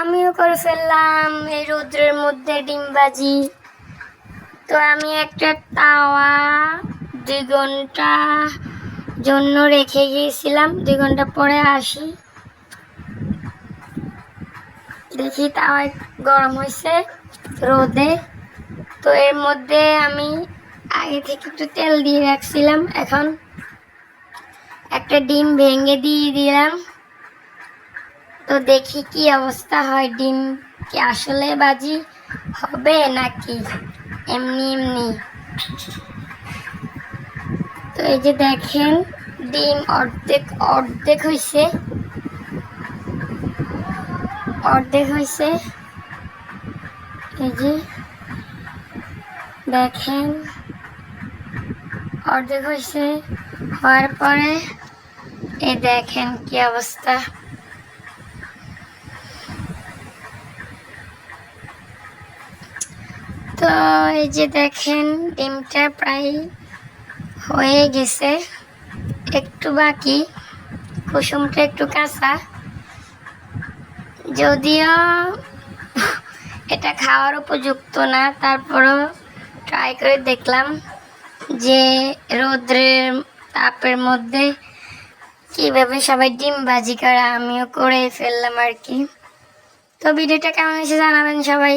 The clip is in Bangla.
আমিও করে ফেললাম, এই রোদ্রের মধ্যে ডিমবাজি তো আমি একটা তাওয়া দুই ঘণ্টা জন্য রেখে গিয়েছিলাম, দুই ঘণ্টা পরে আসি। দেখি তাওয়ায় গরম হয়েছে রোদে। তো এর মধ্যে আমি আগে থেকে একটু তেল দিয়ে রাখছিলাম, এখন একটা ডিম ভেঙে দিয়ে দিলাম। তো দেখি কি অবস্থা হয়। ডিম কি আসলে বাজি হবে নাকি? এমনি এমনি। তো এই যে দেখেন, ডিম অর্ধেক অর্ধেক হয়েছে অর্ধেক হয়েছে এই যে দেখেন, অর্ধেক হয়েছে হওয়ার পরে এই দেখেন কি অবস্থা। তো এই যে দেখেন, ডিমটা প্রায় হয়ে গেছে। একটু বাকি, কুসুমটা একটু কাঁচা। যদিও এটা খাওয়ার উপযুক্ত না, তারপরও ট্রাই করে দেখলাম যে রৌদ্রের তাপের মধ্যে কীভাবে সবাই ডিম ভাজি করে, আমিও করে ফেললাম আর কি। তো ভিডিওটা কেমন হয়েছে জানাবেন সবাই।